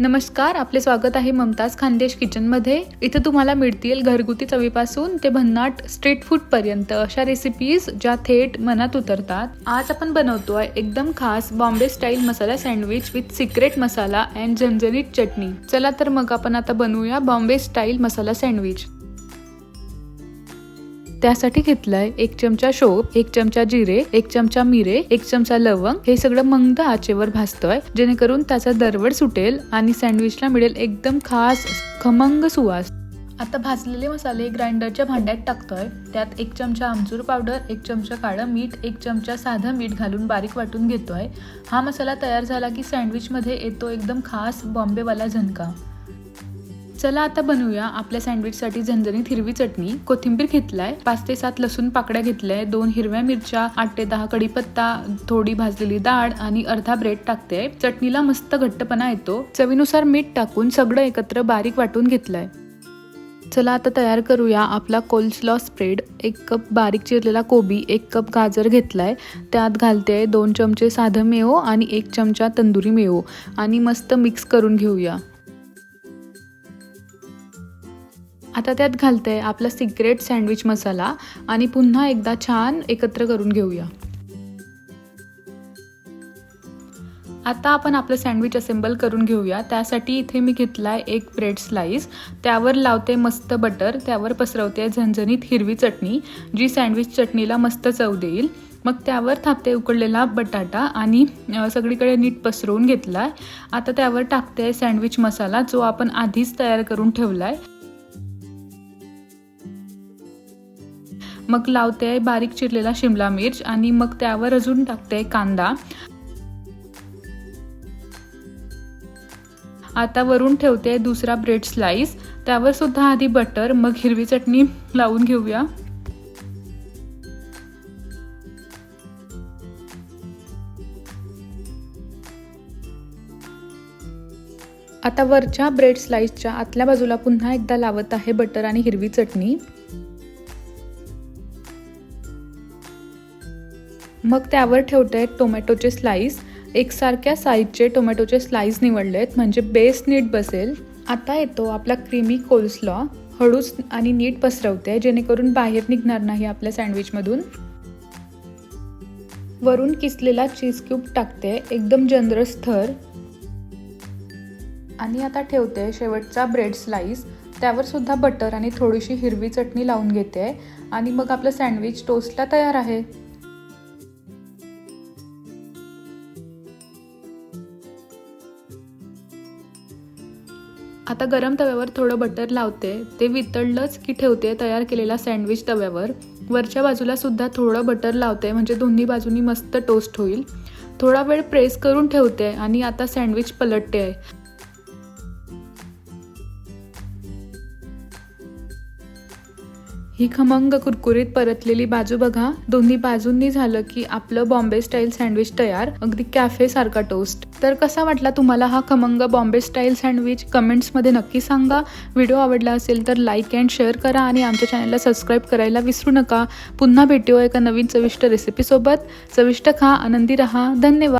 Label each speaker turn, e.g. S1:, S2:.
S1: नमस्कार आपले स्वागत आहे ममताज खानदेश किचनमध्ये. इथं तुम्हाला मिळतील घरगुती चवीपासून ते भन्नाट स्ट्रीट फूड पर्यंत अशा रेसिपीज ज्या थेट मनात उतरतात. आज आपण बनवतोय एकदम खास Bombay style masala sandwich with secret masala and झणझणीत चटणी. चला तर मग आपण आता बनवूया बॉम्बे स्टाईल मसाला सँडविच त्यासाठी घेतलाय एक चमचा शोप एक चमचा जिरे एक चमचा मिरे एक चमचा लवंग. हे सगळं मंद आचेवर भाजतोय जेणेकरून त्याचा दरवड सुटेल आणि सँडविचला मिळेल एकदम खास खमंग सुवास. आता भाजलेले मसाले ग्राइंडरच्या भांड्यात टाकतोय. त्यात एक चमचा आमचूर पावडर एक चमचा काळं मीठ एक चमचा साधं मीठ घालून बारीक वाटून घेतोय. हा मसाला तयार झाला की सँडविचमध्ये येतो एकदम खास बॉम्बेवाला झणका. चला आता बनवूया आपल्या सँडविचसाठी झणझणीत हिरवी चटणी. कोथिंबीर घेतलाय पाच ते सात लसूण पाकड्या घेतलाय दोन हिरव्या मिरच्या आठ ते दहा कढीपत्ता थोडी भाजलेली डाळ आणि अर्धा ब्रेड टाकते चटणीला मस्त घट्टपणा येतो. चवीनुसार मीठ टाकून सगळं एकत्र बारीक वाटून घेतलंय. चला आता तयार करूया आपला कोल्स्लॉ स्प्रेड. एक कप बारीक चिरलेला कोबी एक कप गाजर घेतलाय. त्यात घालते दोन चमचे साधं मेवो आणि एक चमचा तंदुरी मेवो. आणि मस्त मिक्स करून घेऊया. आता त्यात घालते आपला सिक्रेट सँडविच मसाला आणि पुन्हा एकदा छान एकत्र करून घेऊया. आता आपण आपलं सँडविच असेंबल करून घेऊया. त्यासाठी इथे मी घेतलाय एक ब्रेड स्लाइस त्यावर लावते मस्त बटर त्यावर पसरवते झणझणीत हिरवी चटणी. जी सँडविच चटणीला मस्त चव देईल. मग त्यावर थापते उकडलेला बटाटा आणि सगळीकडे नीट पसरवून घेतलाय. आता त्यावर टाकते सँडविच मसाला जो आपण आधीच तयार करून ठेवलाय. मग लावते बारीक चिरलेला शिमला मिर्च आणि मग त्यावर अजून टाकते कांदा. आता वरून ठेवते दुसरा ब्रेड स्लाइस. त्यावर सुद्धा आधी बटर मग हिरवी चटणी लावून घेऊया. आता वरच्या ब्रेड स्लाइसच्या आतल्या बाजूला पुन्हा एकदा लावत आहे बटर आणि हिरवी चटणी. मग त्यावर ठेवते टोमॅटोचे स्लाईस एकसारख्या साईजचे टोमॅटोचे स्लाईस निवडले आहेत म्हणजे बेस नीट बसेल. आता येतो आपला क्रीमी कोल्स्लॉ. हळूच आणि नीट पसरवते जेणेकरून बाहेर निघणार नाही आपल्या सँडविचमधून. वरून किसलेला चीज क्यूब टाकते एकदम जनरस थर. आणि आता ठेवते शेवटचा ब्रेड स्लाईस त्यावर सुद्धा बटर आणि थोडीशी हिरवी चटणी लावून घेते. आणि मग आपलं सँडविच टोस्टला तयार आहे. आता गरम तव्यावर थोडं बटर लावते. ते वितळलंच की ठेवते तयार केलेला सँडविच तव्यावर. वरच्या बाजूला सुद्धा थोडं बटर लावते म्हणजे दोन्ही बाजूनी मस्त टोस्ट होईल. थोडा वेळ प्रेस करून ठेवते आणि आता सँडविच पलटते. आहे ही खमंग कुरकुरीत परतलेली बाजू बघा. दोन्ही बाजूंनी झालं की आपलं बॉम्बे स्टाईल सँडविच तयार अगदी कॅफे सारखा टोस्ट. तर कसा वाटला तुम्हाला हा खमंग बॉम्बे स्टाईल सँडविच? कमेंट्समध्ये नक्की सांगा. व्हिडिओ आवडला असेल तर लाईक अँड शेअर करा आणि आमच्या चॅनलला सबस्क्राईब करायला विसरू नका. पुन्हा भेटूया एका नवीन चविष्ट रेसिपीसोबत. चविष्ट खा आनंदी रहा. धन्यवाद.